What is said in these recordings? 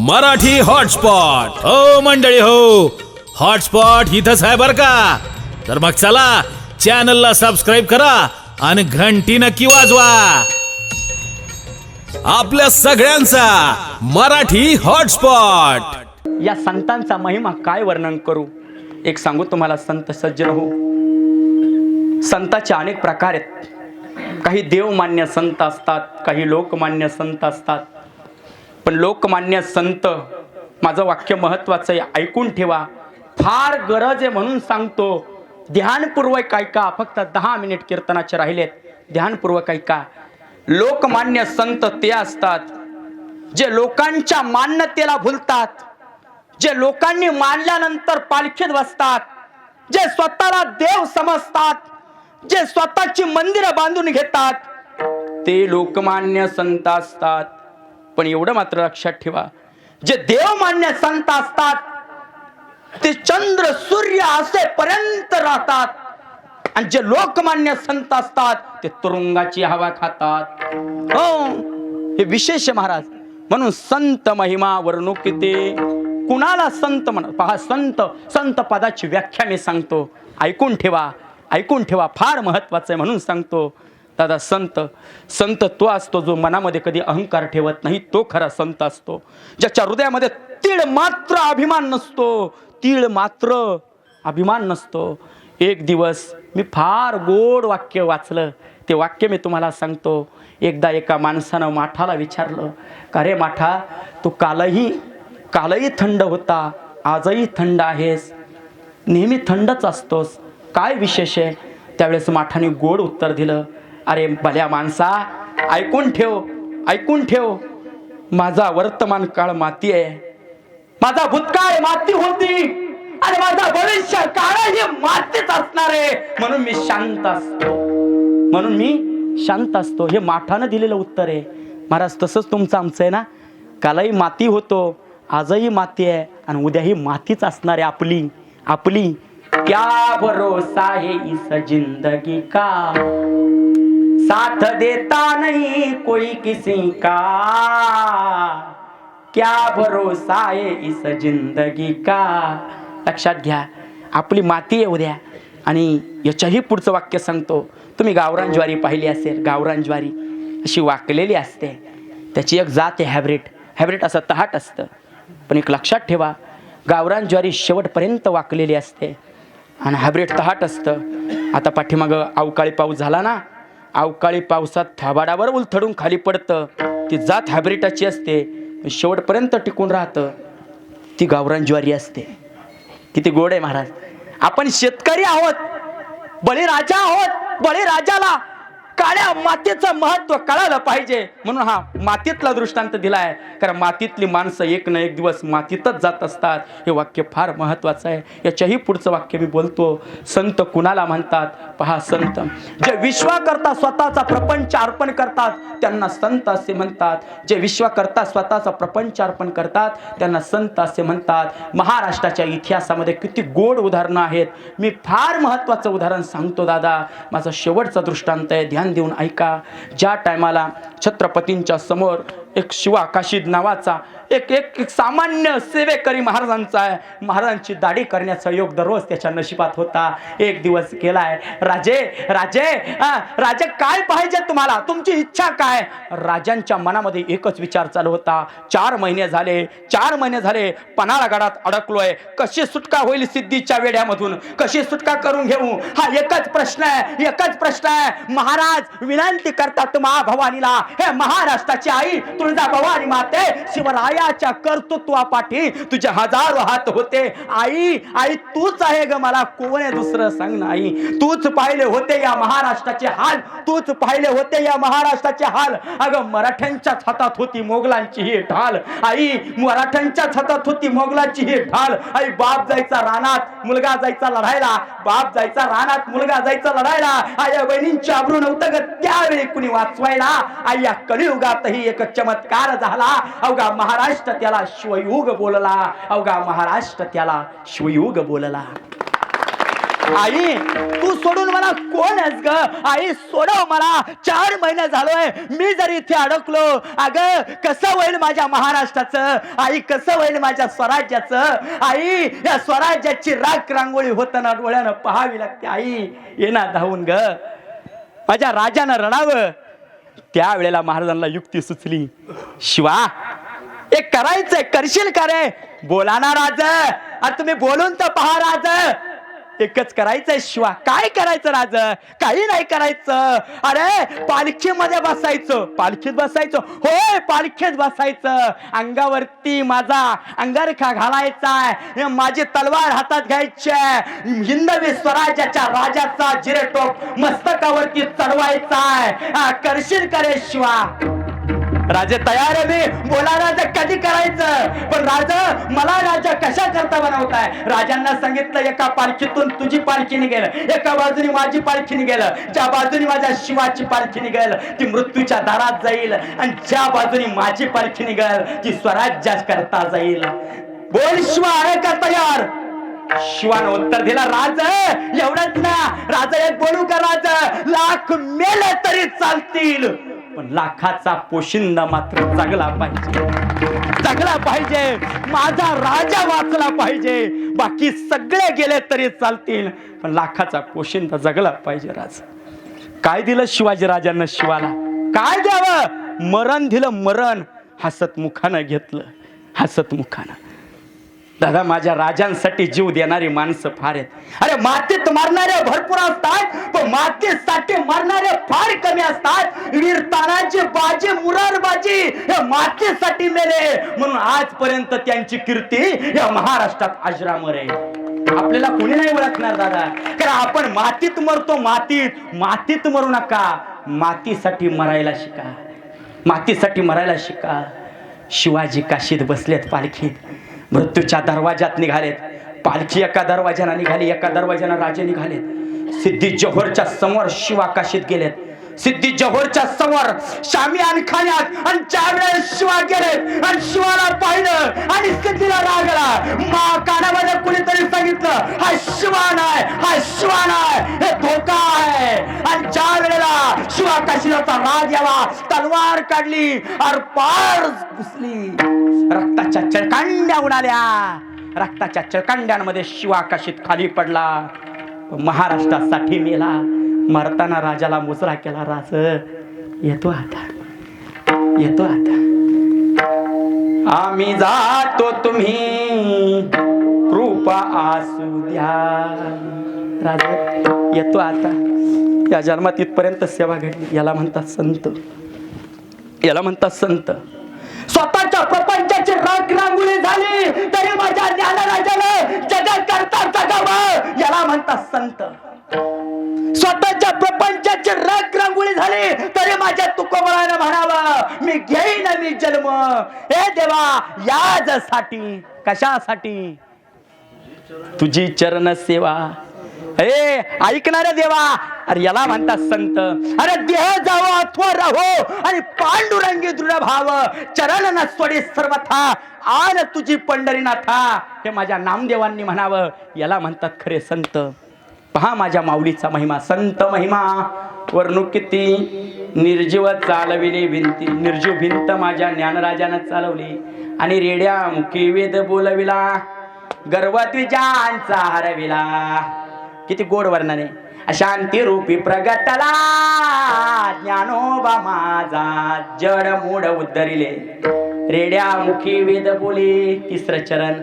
Marathi hotspot. हो मंडळी हो. हॉटस्पॉट इथंच आहे बर का? तर मग चला चॅनलला सबस्क्राईब करा आणि घंटी नक्की वाजवा. आपल्या सगळ्यांचा मराठी हॉटस्पॉट. या संतांचा महिमा काय वर्णन करू? एक सांगू तुम्हाला संत सज्जन हो. संताचे अनेक प्रकार आहेत. काही देवमान्य संत असतात काही लोकमान्य संत असतात. पण लोकमान्य संत माझं वाक्य महत्वाचं आहे ऐकून ठेवा. फार गरज आहे म्हणून सांगतो ध्यानपूर्वक ऐका फक्त दहा मिनिट कीर्तनाचे राहिलेत ध्यानपूर्वक ऐका. लोकमान्य संत ते असतात जे लोकांच्या मान्यतेला भुलतात जे लोकांनी मानल्यानंतर पालखीत बसतात जे स्वतःला देव समजतात जे स्वतःची मंदिरं बांधून घेतात ते लोकमान्य संत असतात. पण एवढं मात्र लक्षात ठेवा. जे देवमान्य संत असतात ते चंद्र सूर्य असेपर्यंत राहतात. आणि जे लोकमान्य संत असतात ते तुरुंगाची हवा खातात. हो हे विशेष महाराज. म्हणून संत महिमा वर्णुकिते. कुणाला संत म्हण पहा संत संत पदाची व्याख्या मी सांगतो. ऐकून ठेवा. ऐकून ठेवा फार महत्वाचं आहे म्हणून सांगतो. दादा संत. संत तो असतो जो मनामध्ये कधी अहंकार ठेवत नाही तो खरा संत असतो. ज्याच्या हृदयामध्ये तीळ मात्र अभिमान नसतो तीळ मात्र अभिमान नसतो. एक दिवस मी फार गोड वाक्य वाचलं. ते वाक्य मी तुम्हाला सांगतो. एकदा एका माणसानं माठाला विचारलं का रे माठा तू कालही कालही थंड होता आजही थंड आहेस? नेहमी थंडच असतोस. काय विशेष आहे? त्यावेळेस माठाने गोड उत्तर दिलं अरे भल्या माणसा ऐकून ठेव ऐकून ठेव. माझा वर्तमान काळ माती आहे. माझा भूतकाळ माती होती. आणि माझा भविष्य काळही मातीच असणार आहे. म्हणून मी शांत असतो. म्हणून मी शांत असतो. हे माठानं दिलेलं उत्तर आहे. महाराज तसंच तुमचं आमचं आहे ना? कालही माती होतो आजही माती आहे आणि उद्याही मातीच असणार आहे आपली. आपली. क्या भरोसा है इस जिंदगी का? साथ देता नहीं कोई किसी का। क्या भरोसा आहे इस जिंदगी का? लक्षात घ्या आपली माती आहे उद्या. आणि याच्याही पुढचं वाक्य सांगतो. तुम्ही गावरान ज्वारी पाहिली असेल गावरान ज्वारी अशी वाकलेली असते. त्याची एक जात आहे हॅब्रिड हॅब्रिड असं तहाट असतं. पण एक लक्षात ठेवा गावरान ज्वारी शेवटपर्यंत वाकलेली असते. आणि हायब्रिड तहाट असतं. आता पाठीमागं अवकाळी पाऊस झाला ना अवकाळी पावसात थबाडावर उलथडून खाली पडतं. ती जात हॅब्रिटाची असते. शेवटपर्यंत टिकून राहतं. ती गावरान ज्वारी असते. किती गोड आहे महाराज. आपण शेतकरी आहोत. बळीराजा आहोत. बळीराजाला काळ्या मातीचं महत्त्व कळालं पाहिजे. म्हणून हा मातीतला दृष्टांत दिलाय. कारण मातीतली माणसं एक ना एक दिवस मातीतच जात असतात. हे वाक्य फार महत्वाचं आहे. याच्याही पुढचं वाक्य मी बोलतो. संत कुणाला म्हणतात? पहा संत. जे विश्वाकरता स्वतःचा प्रपंच अर्पण करतात त्यांना संत असे म्हणतात. जे विश्वाकरता स्वतःचा प्रपंच अर्पण करतात त्यांना संत असे म्हणतात. महाराष्ट्राच्या इतिहासामध्ये किती गोड उदाहरणं आहेत. मी फार महत्वाचं उदाहरण सांगतो दादा. माझा शेवटचा दृष्टांत आहे. ध्यान देऊन ऐका. ज्या टायमाला छत्रपतींच्या समोर एक शिवा काशीद नावाचा एक एक एक सामान्य सेवेकरी महाराजांचा आहे. महाराजांची दाढी करण्याचा योग दररोज त्याच्या नशिबात होता. एक दिवस केलाय राजे राजे राजे काय पाहिजे तुम्हाला? तुमची इच्छा काय? राजांच्या मनामध्ये एकच विचार चालू होता. चार महिने झाले. चार महिने झाले. पन्हाळा गडात अडकलोय. कशी सुटका होईल सिद्धीच्या वेड्यामधून? कशी सुटका करून घेऊ? हा एकच प्रश्न आहे. एकच प्रश्न आहे. महाराज विनंती करतात महाभवानीला हे महाराष्ट्राची आई तुळजा भवानी माते शिवरायाच्या कर्तृत्वापाठी तुझे हजारो हात होते. आई आई तूच आहे ग मला कोण आहे दुसरं सांग ना आई तूच पाहिले होते या महाराष्ट्राचे हाल. तूच पाहिले होते या महाराष्ट्राचे हाल. अगं मराठ्यांच्याच हातात होती मोगलांची ही ढाल. आई मराठ्यांच्याच हातात होती मोगलांची ही ढाल. आई बाप जायचा रानात मुलगा जायचा लढायला. बाप जायचा रानात मुलगा जायचा लढायला. आई बहिणींची आबरू नव्हतं ग त्यावेळी कुणी वाचवायला. आई या कलियुगातही एक चमत्कार झाला. अवघा महाराष्ट्र त्याला शिवयुग बोलला. अवघा महाराष्ट्र त्याला शिवयुग बोलला. आई तू सोडून मला कोण आहेस ग? आई सोडव मला. चार महिने झालोय. मी जर इथे अडकलो अग कसं होईल माझ्या महाराष्ट्राचं? आई कसं होईल माझ्या स्वराज्याचं? आई या स्वराज्याची राख रांगोळी होताना डोळ्यानं पहावी लागते आई. ये ना धावून ग. माझ्या राजानं रडावं. त्यावेळेला महाराजांना युक्ती सुचली. शिवा एक करायचंय करशील का रे? बोला ना राज. आता तुम्ही बोलून तर पहा राज. एकच करायचंय शिवा. काय करायचं राज? काही नाही करायचं. अरे पालखीमध्ये बसायचं. पालखीत बसायचं. होय पालखीत बसायचं. अंगावरती माझा अंगारखा घालायचा माझी तलवार हातात घ्यायची हिंदवी स्वराज्याच्या राजाचा जिरेटोप मस्तकावरती चढवायचा आहे. हा, करशील करे शिवा? राजे तयार आहे मी. बोला राजा कधी करायचं? पण राजा मला राजा कशा करता बनवताय? राजांना सांगितलं एका पालखीतून तुझी पालखी निघेल. एका बाजूने माझी पालखी निघेल. ज्या बाजूने माझ्या शिवाची पालखी निघेल ती मृत्यूच्या दारात जाईल. आणि ज्या बाजूने माझी पालखी निघेल ती स्वराज्या करता जाईल. बोल शिवा आहे का तयार? शिवानं उत्तर दिला राज एवढंच ना. राजा एक बोलू का राज? लाख मेले तरी चालतील. पण लाखाचा पोशिंदा मात्र जगला पाहिजे. जगला पाहिजे. माझा राजा वाचला पाहिजे. बाकी सगळे गेले तरी चालतील. पण लाखाचा पोशिंदा जगला पाहिजे राज. काय दिलं शिवाजी राजांना शिवाला? काय द्यावं? मरण दिलं मरण. हसत मुखानं घेतलं. हसत मुखानं. दादा माझ्या राजांसाठी जीव देणारी माणसं फार आहेत. अरे मातीत मारणाऱ्या भरपूर असतात पण मातीसाठी मारणारे फार कमी असतात. वीर तानाजी बाजी मुरारबाजी हे मातीसाठी मेले. म्हणून आजपर्यंत त्यांची कीर्ती या महाराष्ट्रात अजरामर आहे. आपल्याला कोणी नाही ओळखणार दादा. कारण आपण मातीत मरतो मातीत मातीत मरू नका. मातीसाठी मरायला शिका. मातीसाठी मरायला शिका. शिवाजी काशीत बसलेत पालखीत. मृत्यूच्या दरवाज्यात निघालेत. पालखी एका दरवाज्यानं निघाली एका दरवाज्यानं राजे निघालेत. सिद्धी जोहरच्या समोर शिवाकाशीत गेलेत. सिद्धी जोहरच्या समोर शामी आणि खाण्यात आणि चार वेळेस शिवा गेले आणि शिवाला पाहिलं आणि सिद्धीला रागला मा कानामध्ये कुणीतरी सांगितलं हा शिवा नाय हा शिवा आहे हे धोका आहे. आणि चार शिवा काशीचा राग यावा. तलवार काढली और पार घुसली. रक्ताच्या चळकांड्या उडाल्या. रक्ताच्या चळकांड्यांमध्ये शिवा काशीत खाली पडला. महाराष्ट्रासाठी मेला. मरताना राजाला मुजरा केला. राज येतो आता. येतो आता. आम्ही जातो तुम्ही. कृपा असू द्या. राजा येतो आता. या जन्मात इथपर्यंत सेवा घडली. याला म्हणतात संत. याला म्हणतात संत. स्वतःच्या प्रपंचाची राख रांगोळी झाली तरी माझ्या ज्ञानराजानं जगत करता जगावं. याला म्हणतात संत. स्वतःच्या प्रपंचाची राख रांगोळी झाली तरी माझ्या तुकोबळानं म्हणावं मी घेईन मी जन्म. हे देवा याजसाठी कशासाठी? तुझी चरण सेवा. अरे ऐकणारे देवा अरे याला म्हणतात संत. अरे देह जावो अथवा राहो आणि पांडुरंगी दृढ भाव चरण नसवडी सर्वथा आन तुझी पंढरीनाथा. हे माझ्या नामदेवांनी म्हणावं. याला म्हणतात खरे संत. पहा माझ्या माऊलीचा महिमा संत महिमा. वर्णू किती निर्जीव चालविली भिंती निर्जीव भिंत माझ्या ज्ञानराजानं चालवली. आणि रेड्या मुखी वेद बोलविला गर्वद्विजांचा हरविला. किती गोड वर्णने शांती रूपी प्रगटला ज्ञानोबा माझा जड मूड उद्धरिले. रेड्या मुखी वेद बोली तिसरं चरण.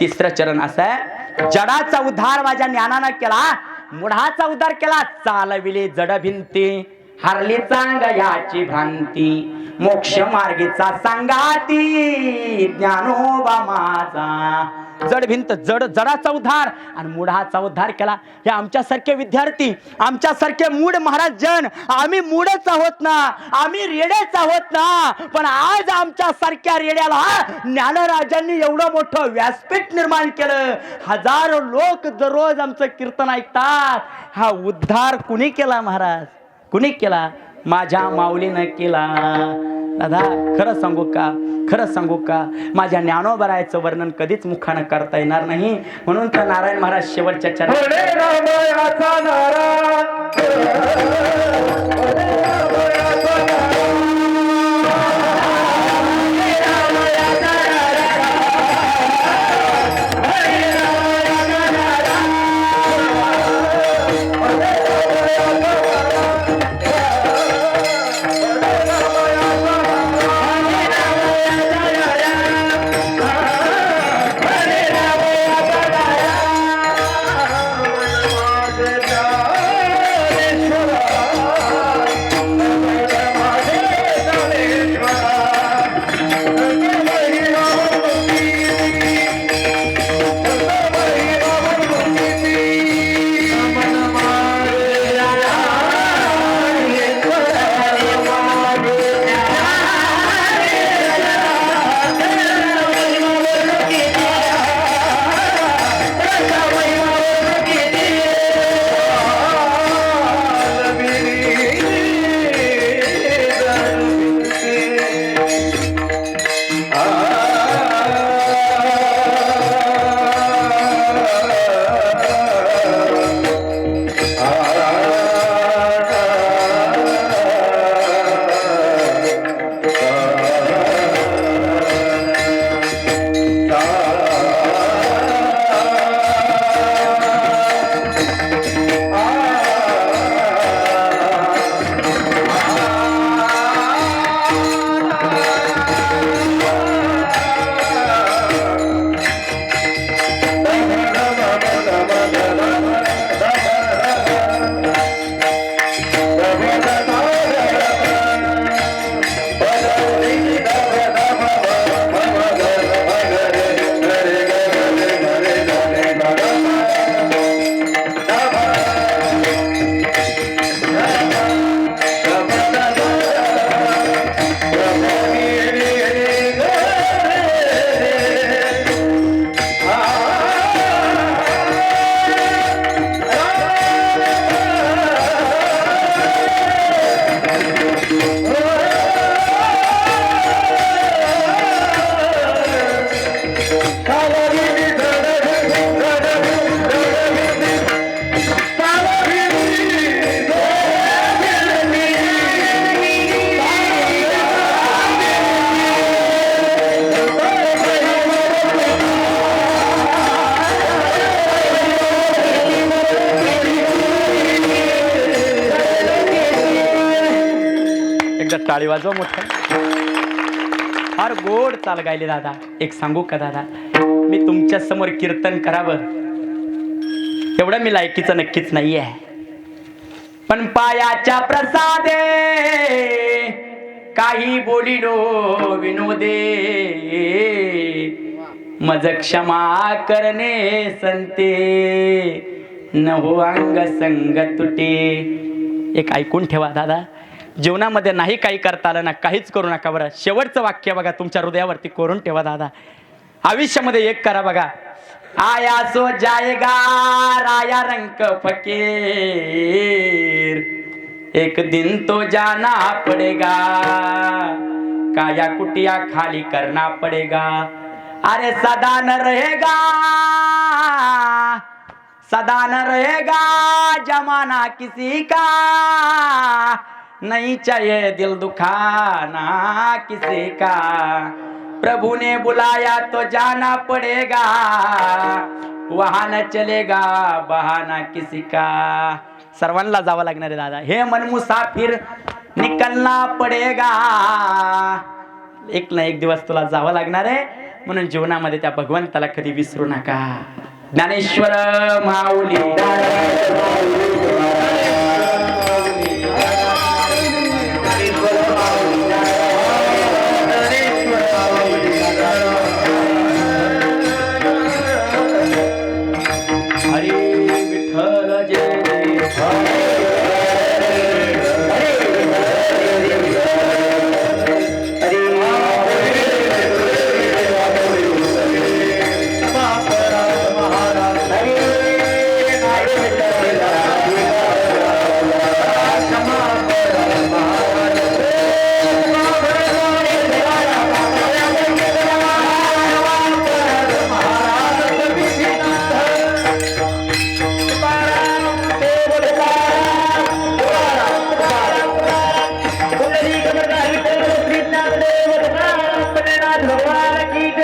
तिसरं चरण असं आहे. जडाचा उद्धार माझ्या ज्ञानानं केला मुढाचा उद्धार केला चालविले जड भिंती. हरली चांग याची भ्रांती मोक्ष मार्गीचा सांगाती ज्ञानोबा माझा. जड भिंत जड जडाचा उद्धार. आणि मुढाचा उद्धार केला. हे आमच्यासारखे विद्यार्थी आमच्यासारखे मूड महाराज जन आम्ही मूडच आहोत ना? आम्ही रेडेच आहोत ना? पण आज आमच्या सारख्या रेड्याला ज्ञानराजांनी एवढं मोठं व्यासपीठ निर्माण केलं. हजारो लोक दररोज आमचं कीर्तन ऐकतात. हा उद्धार कुणी केला महाराज? कुणी केला? माझ्या माऊलीनं केला. दादा खरं सांगू का? खरं सांगू का? माझ्या ज्ञानोबरायचं वर्णन कधीच मुखानं करता येणार नाही. म्हणून तर नारायण महाराज शेवटच्या चरण एकदा टाळी वाजवा मोठं फार गोड चाल गायले दादा. एक सांगू का दादा? मी तुमच्यासमोर कीर्तन करावं. एवढं मी लायकीचं नक्कीच नाही आहे पण पायाच्या प्रसादे काही बोलिलो विनोदे. मज क्षमा करणे संते. नवो अंग संग तुटे. एक ऐकून ठेवा दादा. जीवनामध्ये नाही काही करता आलं ना काहीच करू नका बरं. शेवटचं वाक्य बघा तुमच्या हृदयावरती करून ठेवा दादा. आयुष्यामध्ये एक करा बघा. आया सो जाएगा राया रंग फकीर. एक दिन तो जाना पड़ेगा. काया कुटिया खाली करना पड़ेगा. अरे सदा न रहेगा. सदा न रहेगा जमाना किसी का. नहीं चाहिए दिल दुखाना किसी का। प्रभु ने बुलाया तो जाना पड़ेगा वहां न चलेगा बहाना किसी का। सर्वांना जावं लागणार आहे दादा. हे मन मुसाफिर निकलना पडेगा। एक ना एक दिवस तुला जावं लागणार आहे म्हणून जीवनामध्ये त्या भगवंताला कधी विसरू नका. ज्ञानेश्वर माऊली.